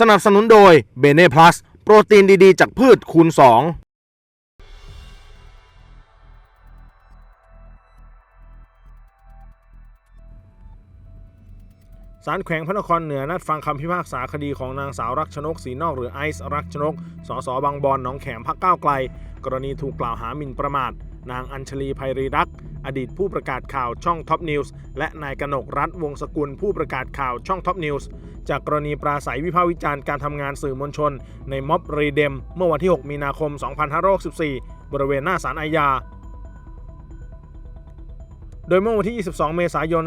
สนับสนุนโดยเบเน่พลัสโปรตีนดีๆ จากพืชคูณ 2ศาลแขวงพระนครเหนือนัดฟังคำพิพากษาคดีของนางสาวรักชนกศรีนอกหรือไอซ์รักชนก สสบางบอนหนองแขมพักก้าวไกล กรณีถูกกล่าวหาหมิ่นประมาท นางอัญชลีภัยรีรักษ์ อดีตผู้ประกาศข่าวช่องท็อปนิวส์และนายกนกรัฐวงศกุลผู้ประกาศข่าวช่องท็อปนิวส์จากกรณีปราศัยวิพากษ์วิจารณ์การทำงานสื่อมวลชน ในม็อบรีเดม เมื่อวันที่ 6 มีนาคม 2564 บริเวณหน้าศาลอาญาโดยเมื่อวันที่ 22 เมษายน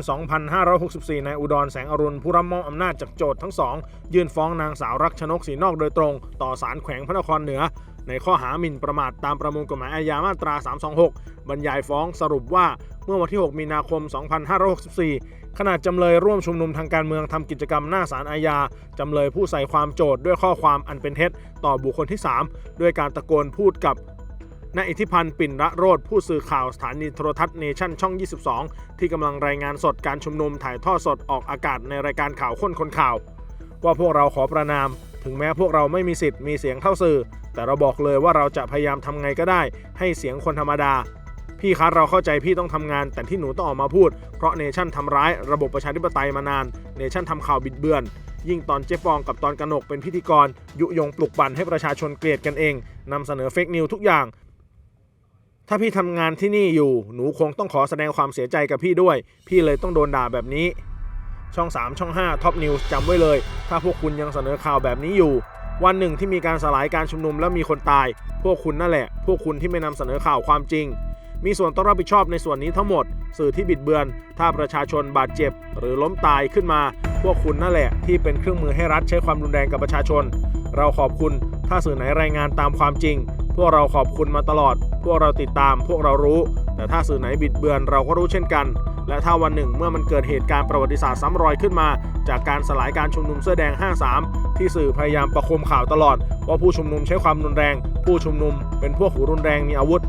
2564 นายอุดรแสงอรุณ ผู้รับมอบอำนาจจากโจทย์ทั้งสอง ยื่นฟ้องนางสาวรักชนกศรีนอกโดยตรง ต่อศาลแขวงพระนครเหนือ ในข้อหาหมิ่นประมาทตามประมวลกฎหมายอาญามาตรา 326 บรรยายฟ้องสรุปว่าเมื่อวันที่ 6 มีนาคม 2564 ขณะจำเลยร่วมชุมนุมทางการเมืองทำกิจกรรมหน้าศาลอาญา จำเลยผู้ใส่ความโจทย์ด้วยข้อความอันเป็นเท็จต่อบุคคลที่ 3 ด้วยการตะโกนพูดกับนายอิทธิพันธ์ปิ่นระโรธผู้สื่อข่าวสถานีโทรทัศน์เนชั่นช่อง 22 ที่กำลังรายงานสดการชุมนุมถ่ายทอดสดออกอากาศในรายการข่าวค้นคนข่าว ว่าพวกเราขอประนาม ถึงแม้พวกเราไม่มีสิทธิ์มีเสียงเท่าสื่อ แต่เราบอกเลยว่าเราจะพยายามทำไงก็ได้ ให้เสียงคนธรรมดา พี่คะเราเข้าใจพี่ต้องทำงาน แต่ที่หนูต้องออกมาพูด เพราะเนชั่นทำร้ายระบบประชาธิปไตยมานาน เนชั่นทำข่าวบิดเบือน ยิ่งตอนเจ๊ปองกับตอนกนกเป็นพิธีกร ยุยงปลุกปั่นให้ประชาชนเกลียดกันเองนำเสนอเฟกนิวทุกอย่างถ้าพี่ทำงานที่นี่อยู่ หนูคงต้องขอแสดงความเสียใจกับพี่ด้วย พี่เลยต้องโดนด่าแบบนี้ ช่อง 3 ช่อง 5ท็อปนิวส์จำไว้เลย ถ้าพวกคุณยังเสนอข่าวแบบนี้อยู่ วันหนึ่งที่มีการสลายการชุมนุมแล้วมีคนตาย พวกคุณนั่นแหละ พวกคุณที่ไม่นำเสนอข่าวความจริง มีส่วนต้องรับผิดชอบในส่วนนี้ทั้งหมด สื่อที่บิดเบือน ถ้าประชาชนบาดเจ็บ หรือล้มตายขึ้นมา พวกคุณนั่นแหละ ที่เป็นเครื่องมือให้รัฐใช้ความรุนแรงกับประชาชน เราขอบคุณถ้าสื่อไหนรายงานตามความจริง พวกเราขอบคุณมาตลอด พวกเราติดตาม พวกเรารู้ แต่ถ้าสื่อไหนบิดเบือนเราก็รู้เช่นกัน และถ้าวันหนึ่งเมื่อมันเกิดเหตุการณ์ประวัติศาสตร์ซ้ำรอยขึ้นมา จากการสลายการชุมนุมเสื้อแดง 53 ที่สื่อพยายามประคมข่าวตลอด ว่าผู้ชุมนุมใช้ความรุนแรง ผู้ชุมนุมเป็นพวกหูรุนแรงมีอาวุธ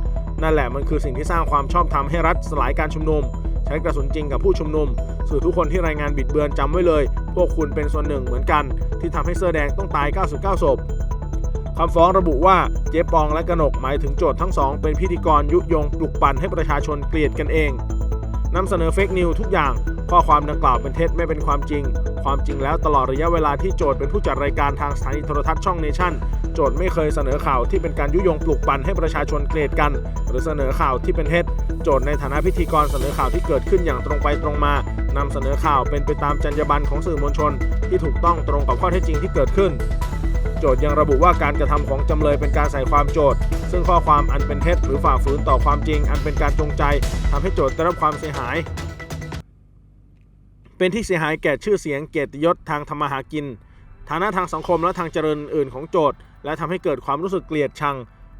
นั่นแหละมันคือสิ่งที่สร้างความชอบธรรมให้รัฐสลายการชุมนุม ใช้กระสุนจริงกับผู้ชุมนุม สื่อทุกคนที่รายงานบิดเบือนจำไว้เลย พวกคุณเป็นส่วนหนึ่งเหมือนกัน ที่ทำให้เสื้อแดงต้องตาย 99ศพ คำฟ้องระบุว่าเจ๊ปองและกนกหมายถึงโจทย์ทั้งสองเป็นพิธีกรยุยงปลุกปั่นให้ประชาชนเกลียดกันเองนำเสนอเฟกนิวทุกอย่าง ข้อความดังกล่าวเป็นเท็จไม่เป็นความจริง ความจริงแล้วตลอดระยะเวลาที่โจทย์เป็นผู้จัดรายการทางสถานีโทรทัศน์ช่องเนชั่นโจทย์ไม่เคยเสนอข่าวที่เป็นการยุยงปลุกปั่นให้ประชาชนเกลียดกัน หรือเสนอข่าวที่เป็นเท็จโจทย์ในฐานะพิธีกรเสนอข่าวที่เกิดขึ้นอย่างตรงไปตรงมานำเสนอข่าวเป็นไปตามจรรยาบรรณของสื่อมวลชน ที่ถูกต้องตรงกับข้อเท็จจริงที่เกิดขึ้น โจทย์ยังระบุว่าการกระทำของจำเลยเป็นการใส่ความโจทย์ซึ่งข้อความอันเป็นเท็จหรือฝ่าฝืนต่อความจริง อันเป็นการจงใจทำให้โจทย์ได้รับความเสียหาย เป็นที่เสียหายแก่ชื่อเสียงเกียรติยศทางธรรมหากิน ฐานะทางสังคมและทางเจริญอื่นของโจทย์และทำให้เกิดความรู้สึกเกลียดชัง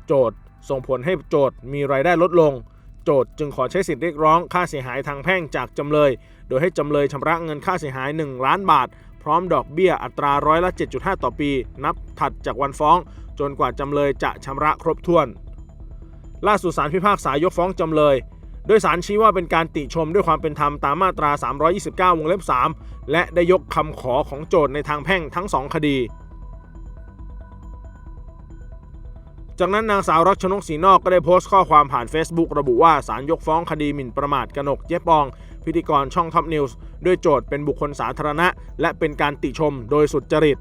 โจทย์ส่งผลให้โจทย์มีรายได้ลดลงโจทย์จึงขอใช้สิทธิเรียกร้องค่าเสียหายทางแพ่งจากจำเลย โดยให้จำเลยชำระเงินค่าเสียหาย 1 ล้านบาท พร้อมดอกเบี้ยอัตราร้อยละ 7.5 ต่อปี นับถัดจากวันฟ้อง จนกว่าจำเลยจะชำระครบถ้วน ล่าสุดศาลพิพากษายกฟ้องจำเลย โดยสารชี้ว่าเป็นการติชมด้วยความเป็นธรรมตามมาตรา 329 วงเล็บ 3 และได้ยกคำขอของโจทย์ในทางแพ่งทั้งสองคดี จากนั้นนางสาวรักชนกศรีนอกก็ได้โพสต์ข้อความผ่าน Facebook ระบุว่าศาลยกฟ้องคดีหมิ่นประมาทกนกเจ๊ปอง พิธีกรช่องท็อปนิวส์ด้วยโจทย์เป็นบุคคลสาธารณะ และเป็นการติชมโดยสุจริต